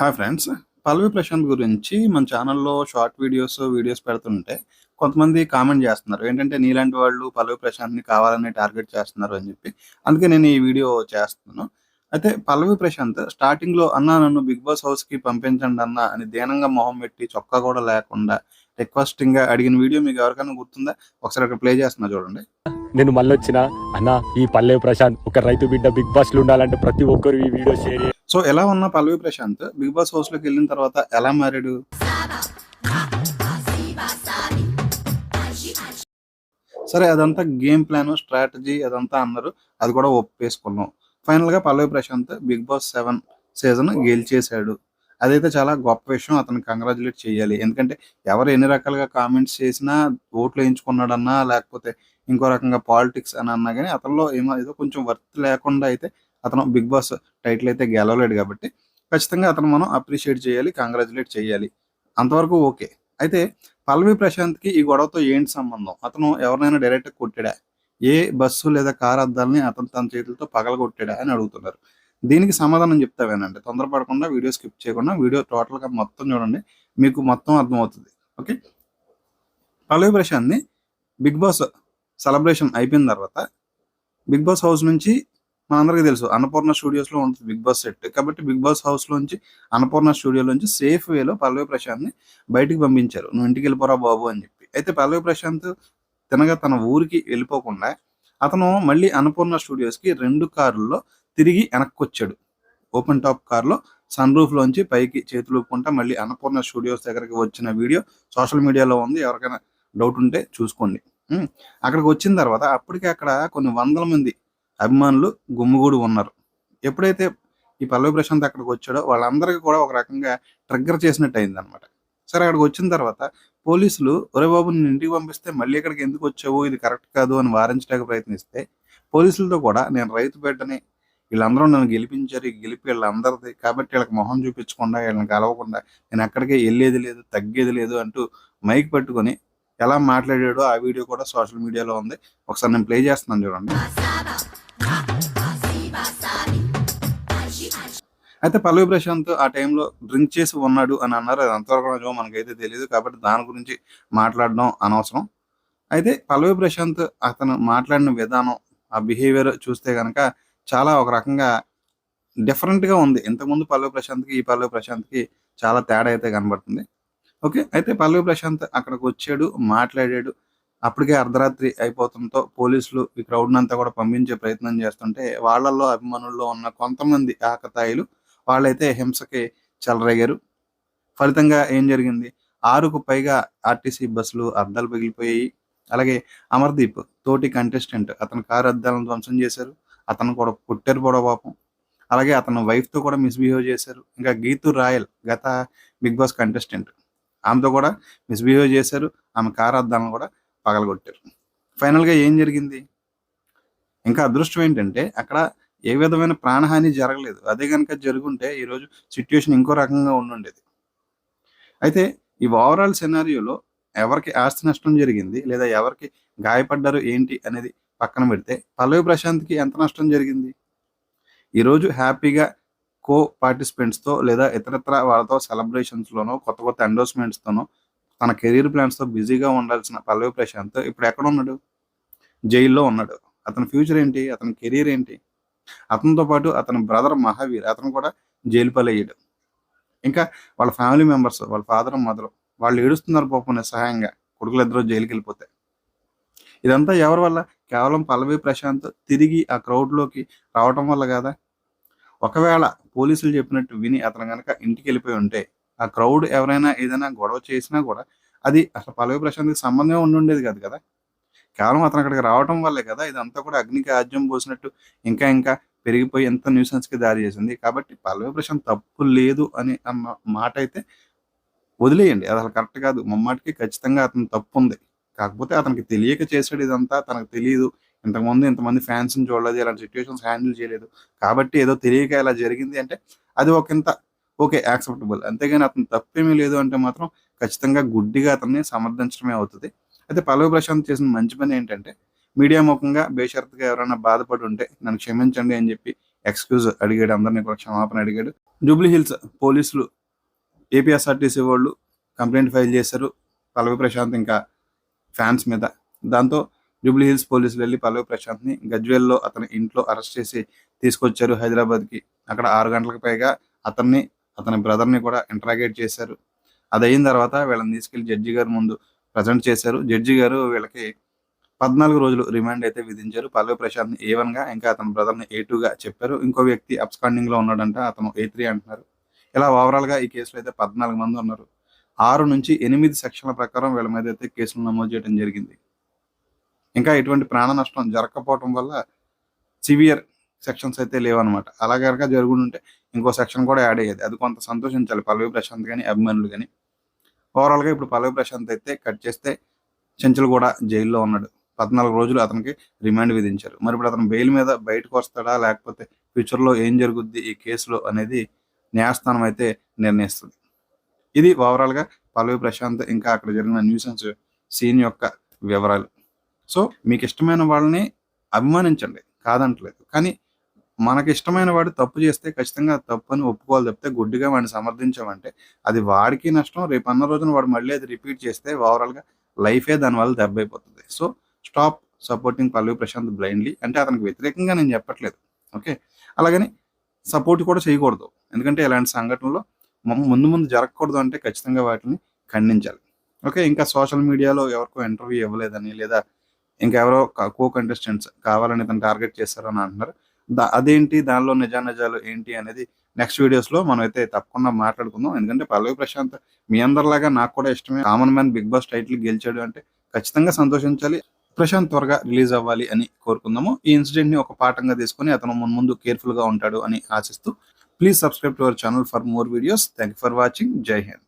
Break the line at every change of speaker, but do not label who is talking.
Hi friends పల్లవి ప్రశాంత్ గురించి మన ఛానల్లో షార్ట్ వీడియోస్ వీడియోస్ పెడుతుంటే కొంతమంది కామెంట్ చేస్తున్నారు. ఏంటంటే నీలాంటి వాళ్ళు పల్లవి ప్రశాంత్ని కావాలని టార్గెట్ చేస్తున్నారు అని చెప్పి. అందుకే నేను ఈ వీడియో చేస్తున్నాను. అయితే పల్లవి ప్రశాంత్ స్టార్టింగ్లో అన్న నన్ను బిగ్ బాస్ హౌస్కి పంపించండి అన్న అని దీనంగా మొహం పెట్టి చొక్కా కూడా లేకుండా రిక్వెస్టింగ్గా అడిగిన వీడియో మీకు ఎవరికైనా గుర్తుందా? ఒకసారి అక్కడ ప్లే చేస్తున్నా చూడండి.
నేను మళ్ళొచ్చిన అన్న ఈ పల్లవి ప్రశాంత్ ఒక రైతు బిడ్డ బిగ్ బాస్లో ఉండాలంటే ప్రతి ఒక్కరు ఈ వీడియో షేర్ చేయండి.
సో ఎలా ఉన్న పల్లవి ప్రశాంత్? బిగ్ బాస్ హౌస్లోకి వెళ్ళిన తర్వాత ఎలా మారాడు? సరే అదంతా గేమ్ ప్లాన్ స్ట్రాటజీ అదంతా అన్నారు అది కూడా ఒప్పేసుకున్నాం. ఫైనల్గా Pallavi Prashanth Big Boss seven season గెలిచేశాడు. అదైతే చాలా గొప్ప విషయం అతను కంగ్రాచులేట్ చేయాలి. ఎందుకంటే ఎవరు ఎన్ని రకాలుగా కామెంట్స్ చేసినా ఓట్లు వేయించుకున్నాడన్నా లేకపోతే ఇంకో రకంగా పాలిటిక్స్ అని అన్నా కానీ అతనిలో ఏమో ఏదో కొంచెం వర్త్ లేకుండా అయితే అతను బిగ్ బాస్ టైటిల్ అయితే గెలవలేడు కాబట్టి ఖచ్చితంగా అతను మనం అప్రిషియేట్ చేయాలి కంగ్రాచులేట్ చేయాలి. అంతవరకు ఓకే. అయితే పల్లవి ప్రశాంత్కి ఈ గొడవతో ఏంటి సంబంధం? అతను ఎవరినైనా డైరెక్ట్ కొట్టాడా? ఏ బస్సు లేదా కార్ అద్దాలని అతను తన చేతులతో పగలగొట్టాడా అని అడుగుతున్నారు. దీనికి సమాధానం చెప్తావేనండి తొందరపడకుండా వీడియో స్కిప్ చేయకుండా వీడియో టోటల్గా మొత్తం చూడండి. మీకు మొత్తం అర్థమవుతుంది. ఓకే? పల్లవి ప్రశాంత్ని బిగ్ బాస్ సెలబ్రేషన్ అయిపోయిన తర్వాత బిగ్ బాస్ హౌస్ నుంచి మనందరికీ తెలుసు. అన్నపూర్ణ స్టూడియోస్లో ఉంటుంది బిగ్ బాస్ సెట్. కాబట్టి బిగ్ బాస్ హౌస్ లోంచి అన్నపూర్ణ స్టూడియో నుంచి సేఫ్ వేలో పల్లవి ప్రశాంత్ని బయటికి పంపించారు. నువ్వు ఇంటికి వెళ్ళిపోరా బాబు అని చెప్పి. అయితే పల్లవి ప్రశాంత్ తినగా తన ఊరికి వెళ్ళిపోకుండా అతను మళ్ళీ అన్నపూర్ణ స్టూడియోస్కి రెండు కార్లలో తిరిగి వెనక్కి వచ్చాడు ఓపెన్ టాప్ కార్లో సన్ రూఫ్ లోంచి పైకి చేతులు ఊపుకుంటా మళ్ళీ అన్నపూర్ణ స్టూడియోస్ దగ్గరికి వచ్చిన వీడియో సోషల్ మీడియాలో ఉంది. ఎవరికైనా డౌట్ ఉంటే చూసుకోండి. అక్కడికి వచ్చిన తర్వాత అప్పటికే అక్కడ కొన్ని వందల మంది అభిమానులు గుమ్ముగూడి ఉన్నారు. ఎప్పుడైతే ఈ పల్లవి ప్రశాంత్ అక్కడికి వచ్చాడో వాళ్ళందరికీ కూడా ఒక రకంగా ట్రిగ్గర్ చేసినట్టు అయింది అనమాట సరే అక్కడికి వచ్చిన తర్వాత పోలీసులు ఒరే బాబు నేను ఇంటికి పంపిస్తే మళ్ళీ ఇక్కడికి ఎందుకు వచ్చావు? ఇది కరెక్ట్ కాదు అని వారించడానికి ప్రయత్నిస్తే పోలీసులతో కూడా నేను రైతు బిడ్డని వీళ్ళందరూ నన్ను గెలిపించారు గెలిపి వీళ్ళందరిది కాబట్టి వీళ్ళకి మొహం చూపించకుండా వీళ్ళని కలవకుండా నేను ఎక్కడికి వెళ్ళేది లేదు తగ్గేది లేదు అంటూ మైక్ పట్టుకొని ఎలా మాట్లాడాడో ఆ వీడియో కూడా సోషల్ మీడియాలో ఉంది. ఒకసారి నేను ప్లే చేస్తున్నాను చూడండి. అయితే పల్లవి ప్రశాంత్ ఆ టైంలో డ్రింక్ చేసి ఉన్నాడు అని అన్నారు. అది అంతవరకు నిజమో మనకైతే తెలియదు కాబట్టి దాని గురించి మాట్లాడడం అనవసరం. అయితే పల్లవి ప్రశాంత్ అతను మాట్లాడిన విధానం ఆ బిహేవియర్ చూస్తే కనుక చాలా ఒక రకంగా డిఫరెంట్గా గా ఉంది. ఇంతకుముందు పల్లవి ప్రశాంత్కి ఈ పల్లవి ప్రశాంత్కి చాలా తేడా అయితే కనబడుతుంది. ఓకే అయితే పల్లవి ప్రశాంత్ అక్కడికి వచ్చాడు మాట్లాడాడు. అప్పటికే అర్ధరాత్రి అయిపోతుండటంతో పోలీసులు ఈ క్రౌడ్ అంతా కూడా పంపించే ప్రయత్నం చేస్తుంటే వాళ్ళల్లో అభిమానుల్లో ఉన్న కొంతమంది ఆకతాయిలు వాళ్ళైతే హింసకి చెలరేగారు. ఫలితంగా ఏం జరిగింది? ఆరుకు పైగా ఆర్టీసీ బస్సులు అద్దాలు పగిలిపోయాయి. అలాగే అమర్దీప్ తోటి కంటెస్టెంట్ అతని కారు అద్దాలను ధ్వంసం చేశారు. అతను కూడా పుట్టారు కూడా పాపం. అలాగే అతను వైఫ్తో కూడా మిస్బిహేవ్ చేశారు. ఇంకా గీతు రాయల్ గత బిగ్ బాస్ కంటెస్టెంట్ ఆమెతో కూడా మిస్బిహేవ్ చేశారు. ఆమె కారు అద్దాలను కూడా పగలగొట్టారు. ఫైనల్గా ఏం జరిగింది? ఇంకా అదృష్టం ఏంటంటే అక్కడ ఏ విధమైన ప్రాణహాని జరగలేదు. అదే కనుక జరుగుంటే ఈరోజు సిచ్యుయేషన్ ఇంకో రకంగా ఉండుండేది. అయితే ఈ ఓవరాల్ సెనారియోలో ఎవరికి ఆస్తి నష్టం జరిగింది? లేదా ఎవరికి గాయపడ్డారు? ఏంటి? అనేది పక్కన పెడితే పల్లవి ప్రశాంత్కి ఎంత నష్టం జరిగింది? ఈరోజు హ్యాపీగా కో పార్టిసిపెంట్స్తో లేదా ఇతరత్ర వాళ్ళతో సెలబ్రేషన్స్లోనో కొత్త కొత్త ఎండోర్స్మెంట్స్తోనో తన కెరీర్ ప్లాన్స్తో బిజీగా ఉండాల్సిన పల్లవి ప్రశాంత్ ఇప్పుడు ఎక్కడ ఉన్నాడు? జైల్లో ఉన్నాడు. అతని ఫ్యూచర్ ఏంటి? అతని కెరీర్ ఏంటి? అతనితో పాటు అతని బ్రదర్ మహావీర్ అతను కూడా జైలు పాలయ్యాడు. ఇంకా వాళ్ళ ఫ్యామిలీ మెంబర్స్ వాళ్ళ ఫాదర్ మదర్ వాళ్ళు ఏడుస్తున్నారు పాపం నిస్సహాయంగా కొడుకులు ఇద్దరు జైలుకి వెళ్ళిపోతే ఇదంతా ఎవరి వల్ల? కేవలం పల్లవి ప్రశాంత్ తిరిగి ఆ క్రౌడ్లోకి రావటం వల్ల కదా? ఒకవేళ పోలీసులు చెప్పినట్టు విని అతను కనుక ఇంటికి వెళ్ళిపోయి ఉంటే ఆ క్రౌడ్ ఎవరైనా ఏదైనా గొడవ చేసినా కూడా అది అసలు పల్లవి ప్రశాంత్కి సంబంధమే ఉండి ఉండేది కాదు కదా? కేవలం అతను అక్కడికి రావడం వల్లే కదా ఇదంతా కూడా అగ్నికి ఆజ్యం పోసినట్టు ఇంకా ఇంకా పెరిగిపోయి ఎంత న్యూసెన్స్కి దారి చేసింది. కాబట్టి పల్లవి ప్రశాంత్ తప్పు లేదు అని అన్న మాట అయితే వదిలేయండి. అది అసలు కరెక్ట్ కాదు. మమ్మాటికి ఖచ్చితంగా అతను తప్పు ఉంది కాకపోతే అతనికి తెలియక చేసాడు ఇదంతా తనకు తెలియదు ఇంతకుముందు ఇంతమంది ఫ్యాన్స్ చూడలేదు ఇలాంటి సిచ్యువేషన్స్ హ్యాండిల్ చేయలేదు. కాబట్టి ఏదో తెలియక ఇలా జరిగింది అంటే అది ఒక ఇంత ఓకే యాక్సెప్టబుల్ అంతేగాని అతను తప్పేమీ లేదు అంటే మాత్రం ఖచ్చితంగా గుడ్డిగా అతన్ని సమర్థించడమే అవుతుంది. అయితే పల్లవి ప్రశాంత్ చేసిన మంచి పని ఏంటంటే మీడియా ముఖంగా బేషరత్గా ఎవరైనా బాధపడి ఉంటే నన్ను క్షమించండి అని చెప్పి ఎక్స్క్యూజ్ అడిగాడు. అందరినీ కూడా క్షమాపణ అడిగాడు. జూబ్లీ హిల్స్ పోలీసులు ఏపీఎస్ఆర్టీసీ వాళ్ళు కంప్లైంట్ ఫైల్ చేశారు. పల్లవి ప్రశాంత్ ఇంకా ఫ్యాన్స్ మీద. దాంతో జూబ్లీ హిల్స్ పోలీసులు వెళ్ళి పల్లవి ప్రశాంత్ని గజ్వేల్లో అతని ఇంట్లో అరెస్ట్ చేసి తీసుకొచ్చారు హైదరాబాద్కి. అక్కడ ఆరు గంటలకు పైగా అతన్ని అతని బ్రదర్ని కూడా ఇంటరాగేట్ చేశారు. అది అయిన తర్వాత వీళ్ళని తీసుకెళ్ళి జడ్జి గారి ముందు ప్రజెంట్ చేశారు. జడ్జి గారు వీళ్ళకి పద్నాలుగు రోజులు రిమాండ్ అయితే విధించారు. పల్లవి ప్రశాంత్ ఏ వన్గా ఇంకా అతని బ్రదర్ని ఏ టూ గా చెప్పారు. ఇంకో వ్యక్తి అబ్స్కాండింగ్లో ఉన్నాడంట అతను ఏ త్రీ అంటున్నారు. ఇలా ఓవరాల్గా ఈ కేసులో అయితే పద్నాలుగు మంది ఉన్నారు. ఆరు నుంచి ఎనిమిది సెక్షన్ల ప్రకారం వీళ్ళ మీద అయితే కేసులు నమోదు చేయడం జరిగింది. ఇంకా ఎటువంటి ప్రాణ నష్టం జరగకపోవటం వల్ల సివియర్ సెక్షన్స్ అయితే లేవన్నమాట. అలా కనుక జరుగుంటే ఇంకో సెక్షన్ కూడా యాడ్ అయ్యేది. అది కొంత సంతోషించాలి. పల్లవి ప్రశాంత్ కానీ అభిమానులు కానీ ఓవరాల్గా ఇప్పుడు పల్లవి ప్రశాంత్ అయితే కట్ చేస్తే చెంచులు కూడా జైల్లో ఉన్నాడు. పద్నాలుగు రోజులు అతనికి రిమాండ్ విధించారు. మరి ఇప్పుడు అతను బెయిల్ మీద బయటకు వస్తాడా? లేకపోతే ఫ్యూచర్లో ఏం జరుగుద్ది ఈ కేసులో అనేది న్యాయస్థానం అయితే నిర్ణయిస్తుంది. ఇది ఓవరాల్గా పల్లవి ప్రశాంత్ ఇంకా అక్కడ జరిగిన న్యూసెన్స్ సీన్ యొక్క వివరాలు. సో మీకు ఇష్టమైన వాళ్ళని అభిమానించండి. కాదంటలేదు. కానీ మనకి ఇష్టమైన వాడు తప్పు చేస్తే ఖచ్చితంగా తప్పు అని ఒప్పుకోవాలి తప్పితే గుడ్డిగా వాడిని సమర్థించామంటే అది వాడికి నష్టం రేపు అన్న రోజున వాడు మళ్ళీ అది రిపీట్ చేస్తే ఓవరాల్గా లైఫే దానివల్ల దెబ్బైపోతుంది. So stop supporting Pallavi Prashanth blindly అంటే అతనికి వ్యతిరేకంగా నేను చెప్పట్లేదు. ఓకే? అలాగని సపోర్ట్ కూడా చేయకూడదు. ఎందుకంటే ఇలాంటి సంఘటనలు ముందు ముందు జరగకూడదు అంటే ఖచ్చితంగా వాటిని ఖండించాలి. ఓకే? ఇంకా సోషల్ మీడియాలో ఎవరికో ఇంటర్వ్యూ ఇవ్వలేదని లేదా ఇంకెవరో కో కంటెస్టెంట్స్ కావాలని తను టార్గెట్ చేశారని అంటున్నారు. అదేంటి దానిలో నిజానిజాలు ఏంటి అనేది నెక్స్ట్ వీడియోస్లో మనం అయితే తప్పకుండా మాట్లాడుకుందాం. ఎందుకంటే పల్లవి ప్రశాంత్ మీ అందరిలాగా నాకు కూడా ఇష్టమే. Common man Big Boss title గెలిచాడు అంటే ఖచ్చితంగా సంతోషించాలి. ప్రశాంత్ త్వరగా రిలీజ్ అవ్వాలి అని కోరుకుందాము. ఈ ఇన్సిడెంట్ని ఒక పాఠంగా తీసుకొని అతను మున్ముందు కేర్ఫుల్గా ఉంటాడు అని ఆశిస్తూ please subscribe to our channel for more videos. Thank for watching. జై హింద్.